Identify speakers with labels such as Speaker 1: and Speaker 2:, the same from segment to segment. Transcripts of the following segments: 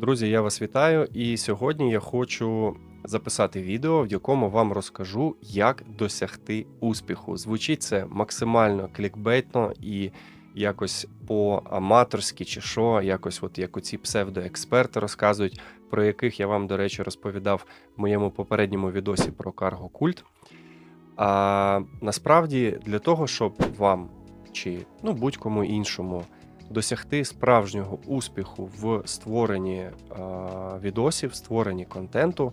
Speaker 1: Друзі, я вас вітаю, і сьогодні я хочу записати відео, в якому вам розкажу, як досягти успіху. Звучить це максимально клікбейтно і якось по-аматорськи, чи що, якось, от як оці псевдоексперти розказують, про яких я вам, до речі, розповідав в моєму попередньому відосі про карго культ. А насправді для того, щоб вам чи ну будь-кому іншому досягти справжнього успіху в створенні е, відосів, створенні контенту,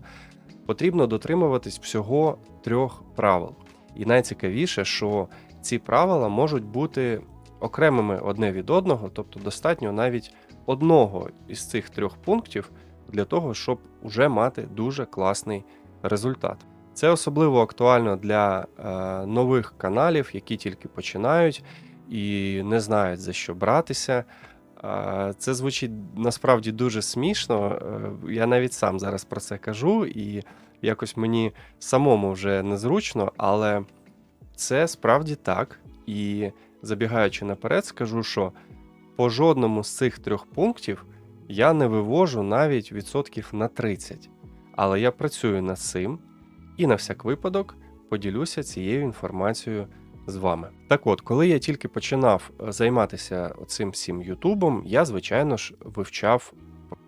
Speaker 1: потрібно дотримуватись всього трьох правил. І найцікавіше, що ці правила можуть бути окремими одне від одного, тобто достатньо навіть одного із цих трьох пунктів для того, щоб уже мати дуже класний результат. Це особливо актуально для е, нових каналів, які тільки починають і не знають за що братися. Це звучить насправді дуже смішно. Е, Я навіть сам зараз про це кажу, і якось мені самому вже незручно, але це справді так. І забігаючи наперед, скажу, що по жодному з цих трьох пунктів я не вивожу навіть відсотків на 30. Але я працюю над цим і на всяк випадок поділюся цією інформацією з вами. Так от, коли я тільки починав е, займатися цим всім Ютубом, я, звичайно ж, вивчав,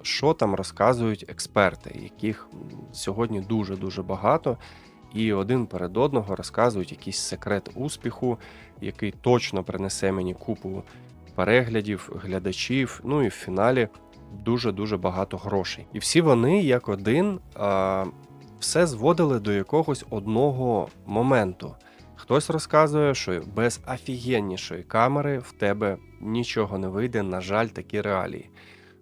Speaker 1: що там розказують експерти, яких сьогодні дуже-дуже багато, і один перед одного розказують якийсь секрет успіху, який точно принесе мені купу переглядів, глядачів, ну і в фіналі дуже-дуже багато грошей. І всі вони, як один, все зводили до якогось одного моменту. Хтось розказує, що без офігеннішої камери в тебе нічого не вийде, на жаль, такі реалії.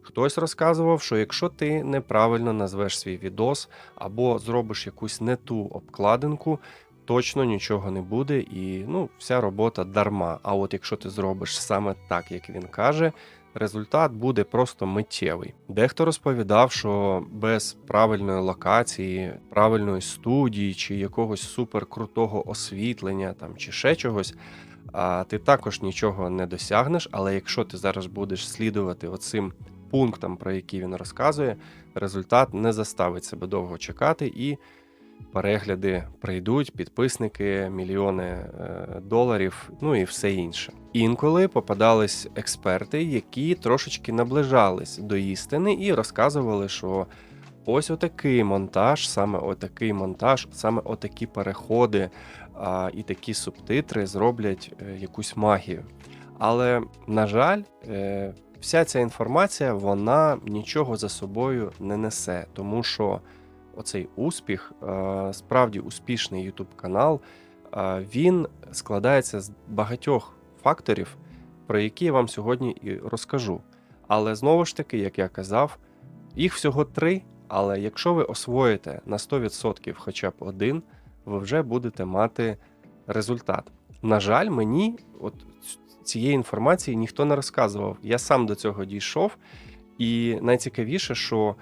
Speaker 1: Хтось розказував, що якщо ти неправильно назвеш свій відос або зробиш якусь не ту обкладинку, точно нічого не буде, і ну, вся робота дарма. А от якщо ти зробиш саме так, як він каже, результат буде просто миттєвий. Дехто розповідав, що без правильної локації, правильної студії чи якогось суперкрутого освітлення там чи ще чогось. А ти також нічого не досягнеш, але якщо ти зараз будеш слідувати оцим пунктам, про які він розказує, результат не заставить себе довго чекати і перегляди прийдуть, підписники, мільйони е, доларів, ну і все інше. Інколи попадались експерти, які трошечки наближались до істини і розказували, що ось отакий монтаж, саме отакий монтаж, саме отакі переходи а, і такі субтитри зроблять е, якусь магію. Але, на жаль, е, вся ця інформація вона нічого за собою не несе, тому що оцей успіх, е, справді успішний YouTube канал, е, він складається з багатьох факторів, про які я вам сьогодні і розкажу. Але знову ж таки, як я казав, їх всього три. Але якщо ви освоїте на 100% хоча б один, ви вже будете мати результат. На жаль, мені от цієї інформації ніхто не розказував. Я сам до цього дійшов, і найцікавіше, що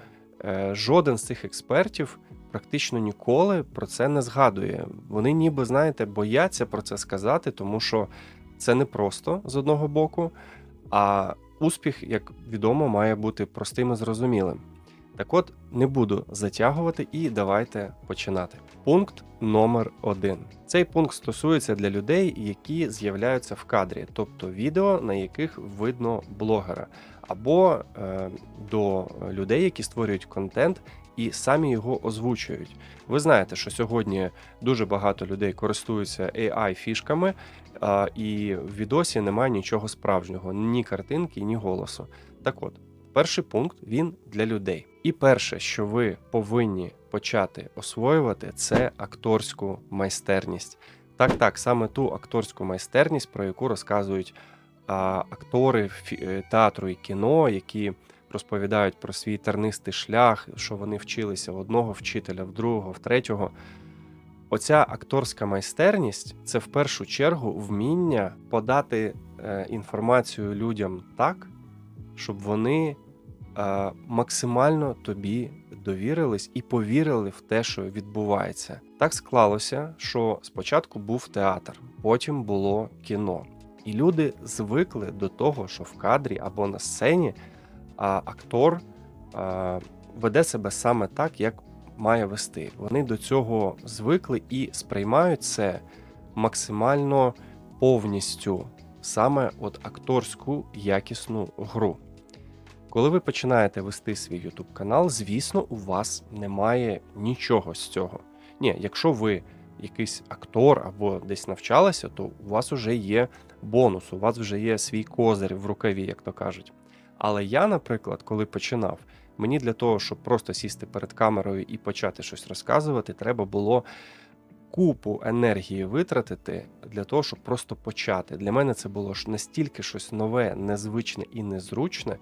Speaker 1: жоден з цих експертів практично ніколи про це не згадує. Вони, ніби, знаєте, бояться про це сказати, тому що це не просто з одного боку, а успіх, як відомо, має бути простим і зрозумілим. Так от не буду затягувати і давайте починати. Пункт номер один. Цей пункт стосується для людей, які з'являються в кадрі, тобто відео, на яких видно блогера, або е, до людей, які створюють контент і самі його озвучують. Ви знаєте, що сьогодні дуже багато людей користуються AI фішками, а, і в відосі немає нічого справжнього, ні картинки, ні голосу. Так от. Перший пункт він для людей. І перше, що ви повинні почати освоювати, це акторську майстерність. Так, так, саме ту акторську майстерність, про яку розказують актори е, театру і кіно, які розповідають про свій тернистий шлях, що вони вчилися в одного вчителя, в другого, в третього. Оця акторська майстерність це в першу чергу вміння подати е, інформацію людям так, щоб вони е, максимально тобі довірились і повірили в те, що відбувається. Так склалося, що спочатку був театр, потім було кіно. І люди звикли до того, що в кадрі або на сцені а, актор а, веде себе саме так, як має вести. Вони до цього звикли і сприймають це максимально повністю, саме от акторську якісну гру. Коли ви починаєте вести свій YouTube канал, звісно, у вас немає нічого з цього. Ні, якщо ви якийсь актор або десь навчалися, то у вас вже є бонус, у вас вже є свій козир в рукаві, як то кажуть. Але я, наприклад, коли починав, мені для того, щоб просто сісти перед камерою і почати щось розказувати, треба було купу енергії витратити для того, щоб просто почати. Для мене це було ж настільки щось нове, незвичне і незручне,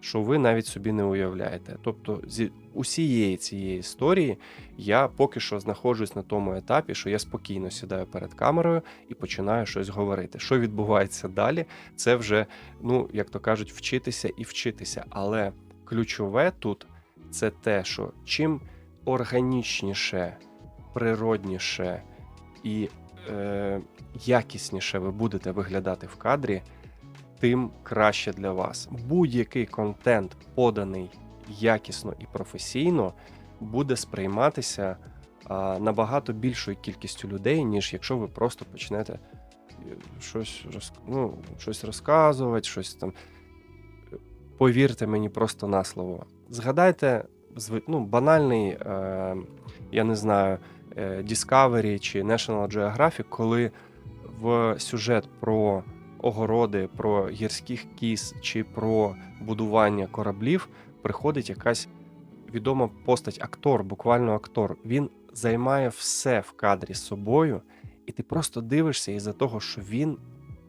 Speaker 1: що ви навіть собі не уявляєте. Тобто, зі усієї цієї історії я поки що знаходжусь на тому етапі, що я спокійно сідаю перед камерою і починаю щось говорити. Що відбувається далі, це вже, ну як то кажуть, вчитися і вчитися. Але ключове тут це те, що чим органічніше, природніше і е, якісніше ви будете виглядати в кадрі, тим краще для вас. Будь-який контент, поданий якісно і професійно, буде сприйматися а, набагато більшою кількістю людей, ніж якщо ви просто почнете е, щось, роз, ну, щось розказувати, щось там. Повірте мені просто на слово. Згадайте ну, банальний, е, я не знаю, е, Discovery чи National Geographic, коли в сюжет про огороди, про гірських кіз чи про будування кораблів приходить якась відома постать, актор, буквально актор. Він займає все в кадрі з собою, і ти просто дивишся із-за того, що він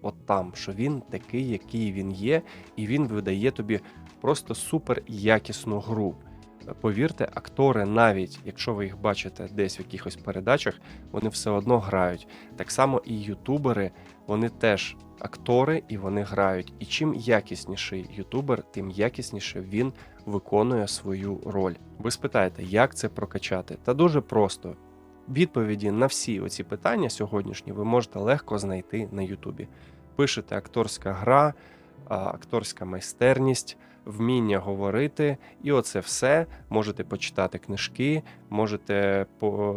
Speaker 1: от там, що він такий, який він є, і він видає тобі просто супер якісну гру. Повірте, актори, навіть якщо ви їх бачите десь в якихось передачах, вони все одно грають. Так само і ютубери, вони теж актори і вони грають. І чим якісніший ютубер, тим якісніше він виконує свою роль. Ви спитаєте, як це прокачати? Та дуже просто. Відповіді на всі оці питання сьогоднішні ви можете легко знайти на Ютубі. Пишете акторська гра, акторська майстерність, вміння говорити, і оце все. Можете почитати книжки, можете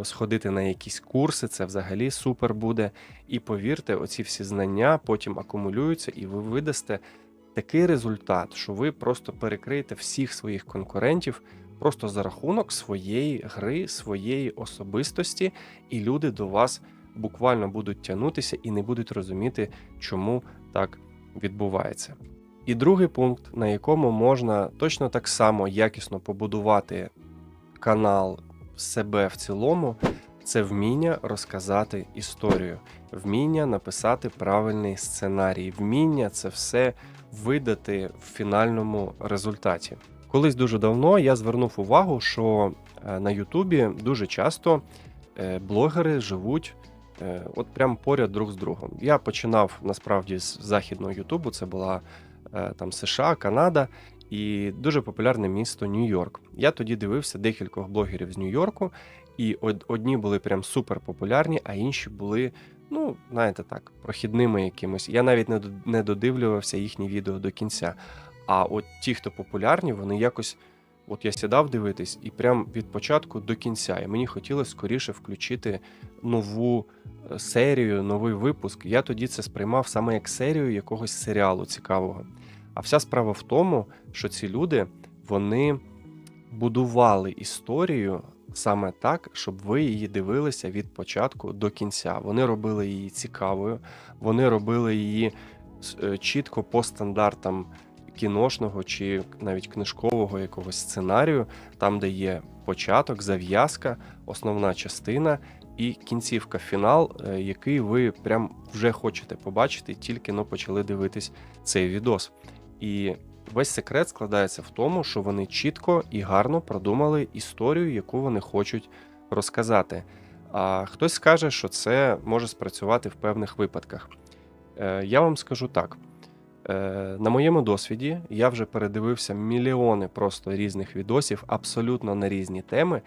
Speaker 1: сходити на якісь курси, це взагалі супер буде. І повірте, оці всі знання потім акумулюються, і ви видасте такий результат, що ви просто перекриєте всіх своїх конкурентів просто за рахунок своєї гри, своєї особистості, і люди до вас буквально будуть тягнутися і не будуть розуміти, чому так відбувається. І другий пункт, на якому можна точно так само якісно побудувати канал себе в цілому, це вміння розказати історію, вміння написати правильний сценарій, вміння це все видати в фінальному результаті. Колись дуже давно я звернув увагу, що е, на Ютубі дуже часто е, блогери живуть от прям поряд друг з другом. Я починав насправді з західного Ютубу, це була е, там США, Канада і дуже популярне місто Нью-Йорк. Я тоді дивився декількох блогерів з Нью-Йорку, і одні були прям супер популярні, а інші були, ну, знаєте так, прохідними якимось. Я навіть не додивлювався їхні відео до кінця. А от ті, хто популярні, вони якось. От я сідав дивитись, і прям від початку до кінця. І мені хотілося скоріше включити нову е, серію, новий випуск. Я тоді це сприймав саме як серію якогось серіалу цікавого. А вся справа в тому, що ці люди вони будували історію саме так, щоб ви її дивилися від початку до кінця. Вони робили її цікавою, вони робили її е, чітко по стандартам кіношного чи навіть книжкового якогось сценарію, там, де є початок, зав'язка, основна частина і кінцівка, фінал, е, який ви прям вже хочете побачити, тільки но почали дивитись цей відос. І весь секрет складається в тому, що вони чітко і гарно продумали історію, яку вони хочуть розказати. А хтось скаже, що це може спрацювати в певних випадках. Е, Я вам скажу так: на моєму досвіді я вже передивився мільйони просто різних відосів, абсолютно на різні теми.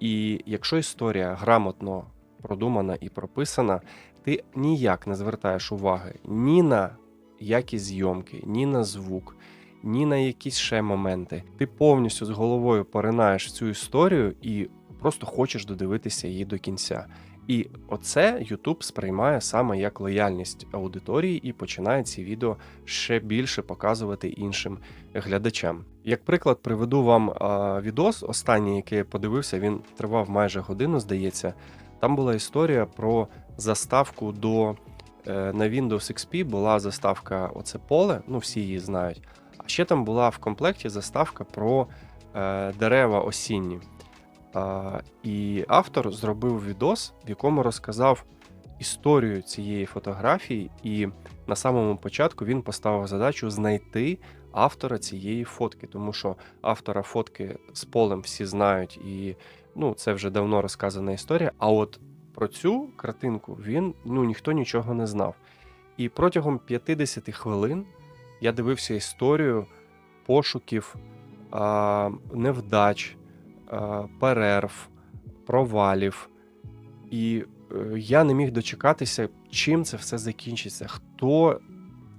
Speaker 1: І якщо історія грамотно продумана і прописана, ти ніяк не звертаєш уваги ні на якість зйомки, ні на звук, ні на якісь ще моменти. Ти повністю з головою поринаєш цю історію і просто хочеш додивитися її до кінця. І оце YouTube сприймає саме як лояльність аудиторії і починає ці відео ще більше показувати іншим глядачам. Як приклад, приведу вам а, відос, останній, який я подивився, він тривав майже годину, здається. Там була історія про заставку до е, на Windows XP була заставка оце поле, ну всі її знають. А ще там була в комплекті заставка про е, дерева осінні. І автор зробив відос, в якому розказав історію цієї фотографії, і на самому початку він поставив задачу знайти автора цієї фотки, тому що автора фотки з полем всі знають, і ну, це вже давно розказана історія. А от про цю картинку він ну, ніхто нічого не знав. І протягом 50 хвилин я дивився історію пошуків, а, невдач, перерв, провалів. І е, я не міг дочекатися, чим це все закінчиться. Хто,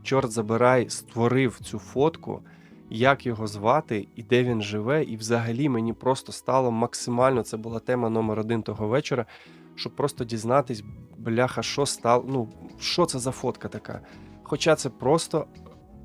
Speaker 1: чорт забирай, створив цю фотку, як його звати і де він живе. І взагалі мені просто стало максимально. Це була тема номер один того вечора, щоб просто дізнатись, бляха, що стало. Ну, що це за фотка така. Хоча це просто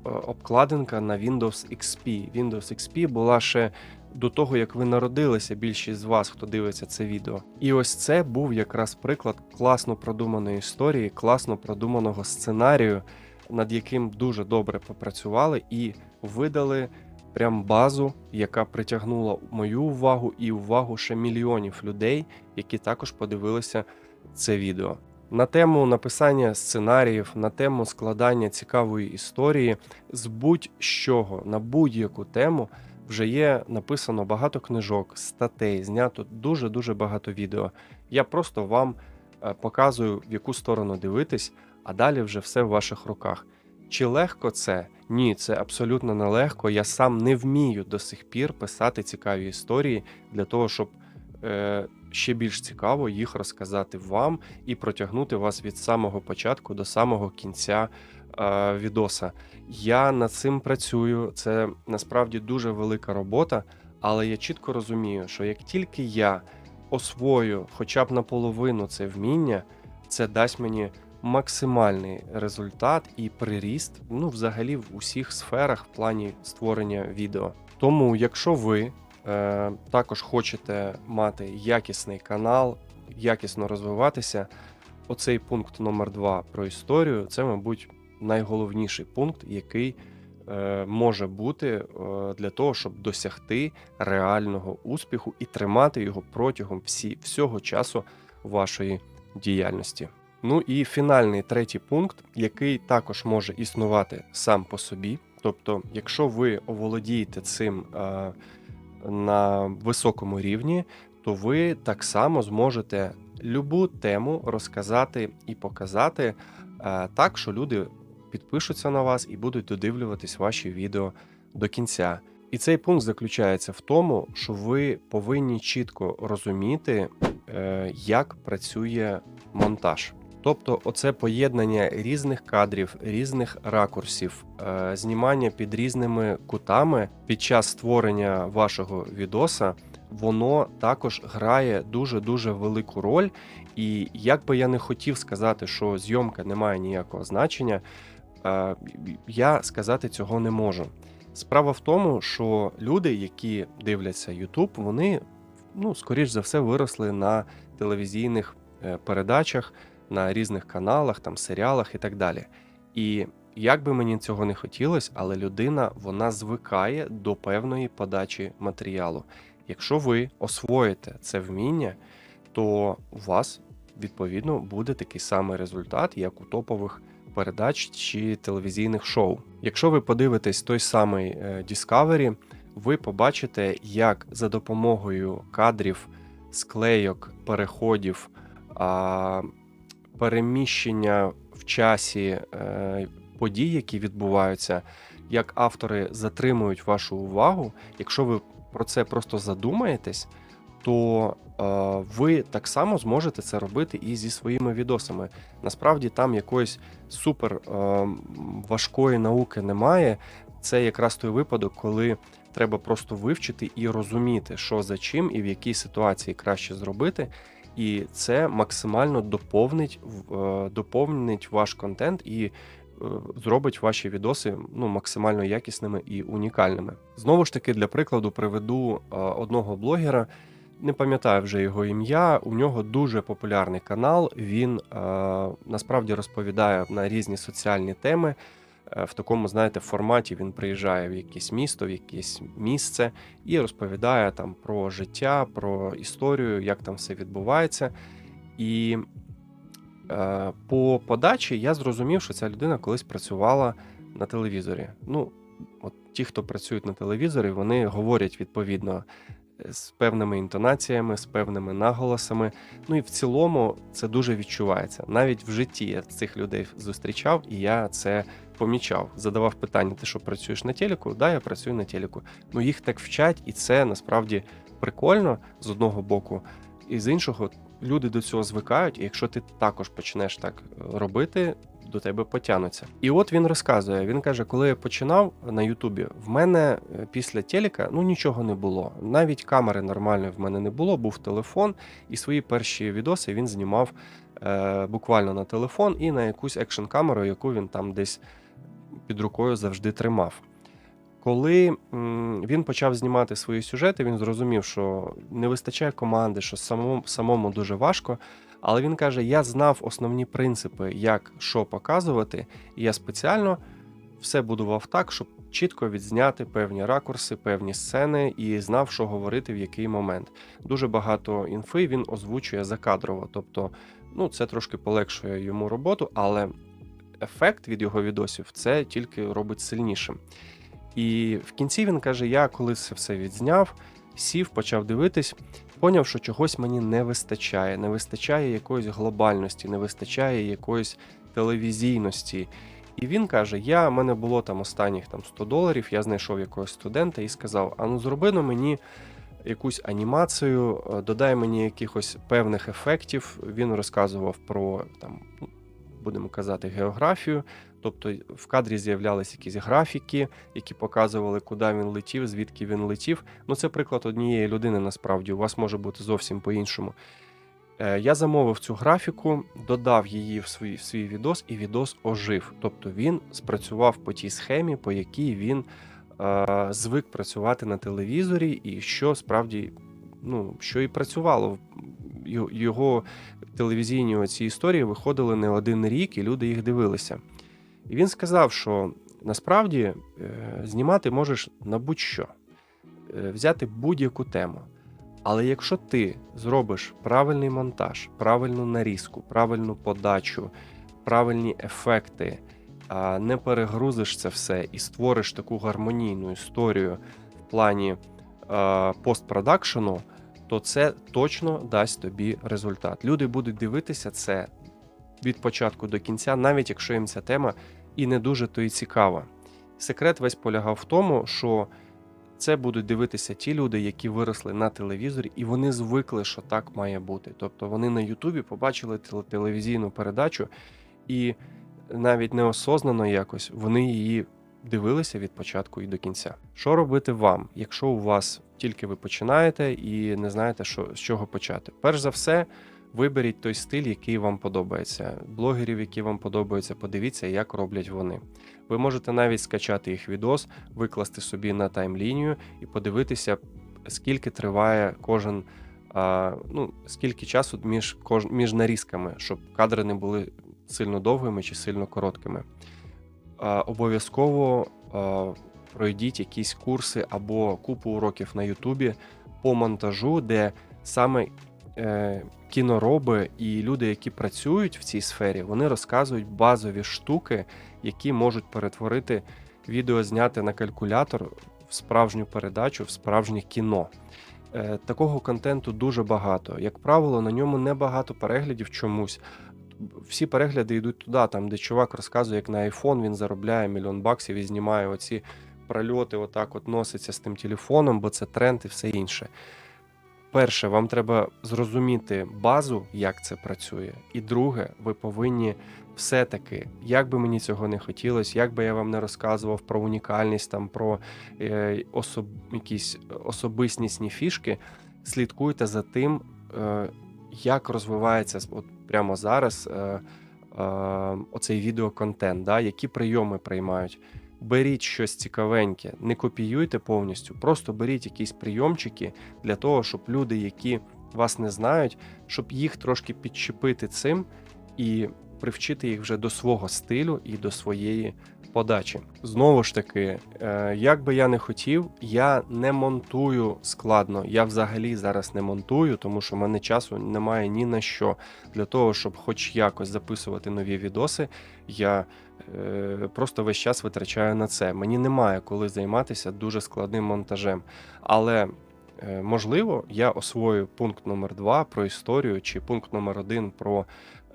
Speaker 1: е, обкладинка на Windows XP. Windows XP була ще до того, як ви народилися, більшість з вас, хто дивиться це відео. І ось це був якраз приклад класно продуманої історії, класно продуманого сценарію, над яким дуже добре попрацювали і видали прям базу, яка притягнула мою увагу і увагу ще мільйонів людей, які також подивилися це відео. На тему написання сценаріїв, на тему складання цікавої історії з будь-чого на будь-яку тему вже є написано багато книжок, статей, знято дуже-дуже багато відео. Я просто вам е, показую, в яку сторону дивитись, а далі вже все в ваших руках. Чи легко це? Ні, це абсолютно нелегко. Я сам не вмію до сих пір писати цікаві історії для того, щоб е, ще більш цікаво їх розказати вам і протягнути вас від самого початку до самого кінця відоса. Я над цим працюю. Це насправді дуже велика робота, але я чітко розумію, що як тільки я освою хоча б наполовину це вміння, це дасть мені максимальний результат і приріст, ну, взагалі, в усіх сферах в плані створення відео. Тому, якщо ви е, також хочете мати якісний канал, якісно розвиватися, оцей пункт номер 2 про історію це, мабуть, найголовніший пункт, який е, може бути е, для того, щоб досягти реального успіху і тримати його протягом всі, всього часу вашої діяльності. Ну і фінальний третій пункт, який також може існувати сам по собі. Тобто, якщо ви оволодієте цим е, на високому рівні, то ви так само зможете любу тему розказати і показати е, так, що люди підпишуться на вас і будуть додивлюватись ваші відео до кінця. І цей пункт заключається в тому, що ви повинні чітко розуміти, е, як працює монтаж. Тобто, оце поєднання різних кадрів, різних ракурсів, е, знімання під різними кутами під час створення вашого відоса, воно також грає дуже дуже велику роль. І як би я не хотів сказати, що зйомка не має ніякого значення, я сказати цього не можу. Справа в тому, що люди, які дивляться YouTube, вони ну, скоріш за все виросли на телевізійних е, передачах на різних каналах, там серіалах і так далі. І як би мені цього не хотілося, але людина вона звикає до певної подачі матеріалу. Якщо ви освоїте це вміння, то у вас відповідно буде такий самий результат, як у топових передач чи телевізійних шоу. Якщо ви подивитесь той самий е, Discovery, ви побачите, як за допомогою кадрів, склейок, переходів, переміщення в часі е, подій, які відбуваються, як автори затримують вашу увагу. Якщо ви про це просто задумаєтесь, то ви так само зможете це робити і зі своїми відосами. Насправді там якоїсь супер е, важкої науки немає. це якраз той випадок, коли треба просто вивчити і розуміти, що за чим і в якій ситуації краще зробити. І це максимально доповнить, е, доповнить ваш контент і е, зробить ваші відоси ну, максимально якісними і унікальними. Знову ж таки, для прикладу, приведу е, одного блогера. Не пам'ятаю вже його ім'я. У нього дуже популярний канал. Він е, насправді розповідає на різні соціальні теми. Е, В такому, знаєте, форматі він приїжджає в якесь місто, в якесь місце і розповідає там про життя, про історію, як там все відбувається. І е, по подачі я зрозумів, що ця людина колись працювала на телевізорі. Ну, от ті, хто працюють на телевізорі, вони говорять відповідно з певними інтонаціями, з певними наголосами. Ну і в цілому це дуже відчувається. Навіть в житті я цих людей зустрічав, і я це помічав. Задавав питання: ти що працюєш на телеку? Да, я працюю на телеку. Ну їх так вчать, і це насправді прикольно з одного боку, і з іншого люди до цього звикають. І якщо ти також почнеш так е, робити. До тебе потягнуться. І от він розказує: він каже, коли я починав на Ютубі, в мене е, після телека ну нічого не було. Навіть камери нормальної в мене не було, був телефон, і свої перші відоси він знімав е, буквально на телефон і на якусь екшн камеру, яку він там десь під рукою завжди тримав. Коли він почав знімати свої сюжети, він зрозумів, що не вистачає команди, що самому, самому дуже важко. Але він каже: я знав основні принципи, як що показувати, і я спеціально все будував так, щоб чітко відзняти певні ракурси, певні сцени і знав, що говорити в який момент. Дуже багато інфи він озвучує закадрово, тобто, ну це трошки полегшує йому роботу, але ефект від його відосів це тільки робить сильнішим. І в кінці він каже: Я коли це все відзняв, сів, почав дивитись, поняв, що чогось мені не вистачає. Не вистачає якоїсь глобальності, не вистачає якоїсь телевізійності. І він каже: Я в мене було там останніх там 100 доларів, я знайшов якогось студента і сказав: А ну зроби на мені якусь анімацію, е, додай мені якихось певних ефектів. Він розказував про там, будемо казати, географію. Тобто в кадрі з'являлися якісь графіки, які показували, куди він летів, звідки він летів. Ну, це приклад однієї людини. Насправді у вас може бути зовсім по-іншому. Е, Я замовив цю графіку, додав її в свій, в свій відос, і відос ожив. Тобто він спрацював по тій схемі, по якій він е, звик працювати на телевізорі, і що справді ну, що і працювало. Його- телевізійні оці історії виходили не один рік, і люди їх дивилися. І він сказав, що насправді е, знімати можеш на будь-що, Е, взяти будь-яку тему. Але якщо ти зробиш правильний монтаж, правильну нарізку, правильну подачу, правильні ефекти, не перегрузиш це все і створиш таку гармонійну історію в плані е, постпродакшену, то це точно дасть тобі результат. Люди будуть дивитися це від початку до кінця, навіть якщо їм ця тема і не дуже то і цікава. Секрет весь полягав в тому, що це будуть дивитися ті люди, які виросли на телевізорі, і вони звикли, що так має бути. Тобто вони на Ютубі побачили телевізійну передачу, і навіть неосознано якось вони її дивилися від початку і до кінця. Що робити вам, якщо у вас тільки ви починаєте і не знаєте, що, з чого почати? Перш за все, виберіть той стиль, який вам подобається. Блогерів, які вам подобаються, подивіться, як роблять вони. Ви можете навіть скачати їх відос, викласти собі на таймлінію і подивитися, скільки триває кожен. А, ну, скільки часу між кож... між нарізками, щоб кадри не були сильно довгими чи сильно короткими. Обов'язково пройдіть якісь курси або купу уроків на Ютубі по монтажу, де саме е, кінороби і люди, які працюють в цій сфері, вони розказують базові штуки, які можуть перетворити відео зняти на калькулятор в справжню передачу, в справжнє кіно. Е, Такого контенту дуже багато. Як правило, на ньому небагато переглядів чомусь. Всі перегляди йдуть туди, там, де чувак розказує, як на iPhone він заробляє мільйон баксів і знімає оці прольоти, отак от носиться з тим телефоном, бо це тренд і все інше. Перше, вам треба зрозуміти базу, як це працює. І друге, ви повинні все-таки, як би мені цього не хотілося, як би я вам не розказував про унікальність, там про е, особ... якісь особистісні фішки, слідкуйте за тим, е, як розвивається от прямо зараз е, е, оцей відеоконтент, да, які прийоми приймають. Беріть щось цікавеньке, не копіюйте повністю, просто беріть якісь прийомчики для того, щоб люди, які вас не знають, щоб їх трошки підчепити цим і привчити їх вже до свого стилю і до своєї подачі. Знову ж таки, е, як би я не хотів, я не монтую складно. Я взагалі зараз не монтую, тому що в мене часу немає ні на що. Для того, щоб хоч якось записувати нові відоси, я просто весь час витрачаю на це. Мені немає коли займатися дуже складним монтажем. Але е, можливо, я освою пункт номер 2 про історію, чи пункт номер 1 про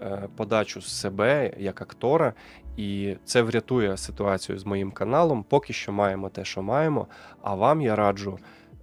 Speaker 1: е, подачу з себе як актора, і це врятує ситуацію з моїм каналом. Поки що маємо те, що маємо. А вам я раджу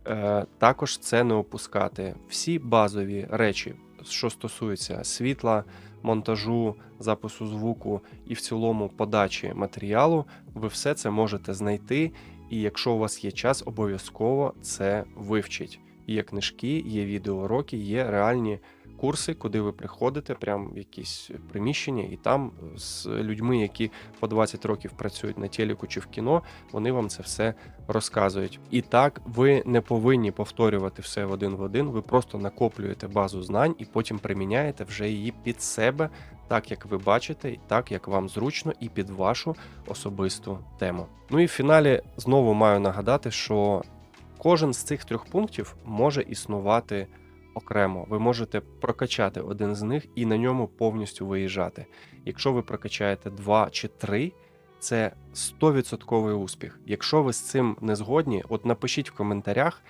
Speaker 1: е, також це не опускати. Всі базові речі, що стосуються світла, монтажу, запису звуку і в цілому подачі матеріалу, ви все це можете знайти. І якщо у вас є час, обов'язково це вивчіть. Є книжки, є відеоуроки, є реальні курси, куди ви приходите, прямо в якісь приміщення, і там з людьми, які по 20 років працюють на телеку чи в кіно, вони вам це все розказують. І так, ви не повинні повторювати все один в один. Ви просто накоплюєте базу знань і потім приміняєте вже її під себе, так як ви бачите, і так як вам зручно, і під вашу особисту тему. Ну і в фіналі знову маю нагадати, що кожен з цих трьох пунктів може існувати окремо. Ви можете прокачати один з них і на ньому повністю виїжджати. Якщо ви прокачаєте два чи три, це 100% успіх. Якщо ви з цим не згодні, от напишіть в коментарях,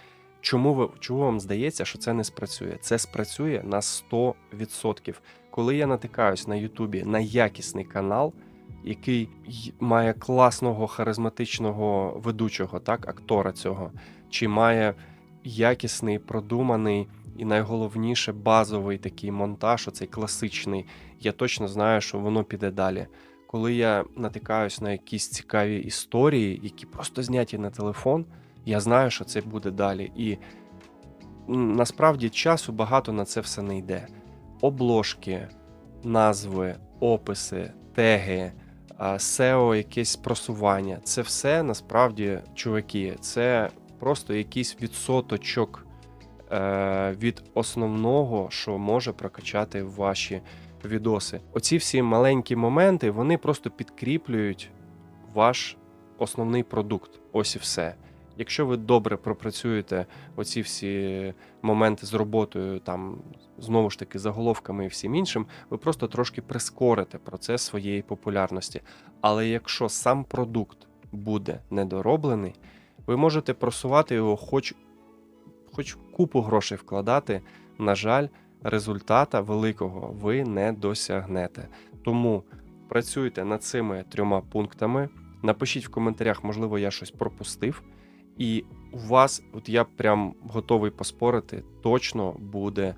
Speaker 1: чому ви чому вам здається, що це не спрацює. Це спрацює на 100%. Коли я натикаюсь на Ютубі на якісний канал, який має класного харизматичного ведучого, так, актора цього, чи має якісний, продуманий і найголовніше базовий такий монтаж, оцей класичний, я точно знаю, що воно піде далі. Коли я натикаюсь на якісь цікаві історії, які просто зняті на телефон, я знаю, що це буде далі. І насправді часу багато на це все не йде. Обложки, назви, описи, теги, SEO, якесь просування це все насправді, чуваки, це просто якийсь відсоточок від основного, що може прокачати ваші відоси. Оці всі маленькі моменти вони просто підкріплюють ваш основний продукт. Ось і все. Якщо ви добре пропрацюєте оці всі моменти з роботою, там знову ж таки заголовками і всім іншим, ви просто трошки прискорите процес своєї популярності. Але якщо сам продукт буде недороблений, ви можете просувати його хоч, хоч купу грошей вкладати. На жаль, результата великого ви не досягнете. Тому працюйте над цими трьома пунктами. Напишіть в коментарях, можливо, я щось пропустив. І у вас, от я прям готовий поспорити, точно буде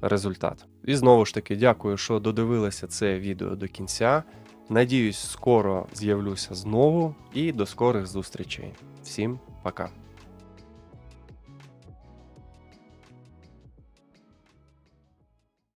Speaker 1: результат. І знову ж таки, дякую, що додивилися це відео до кінця. Надіюсь, скоро з'явлюся знову і до скорих зустрічей. Всім пока!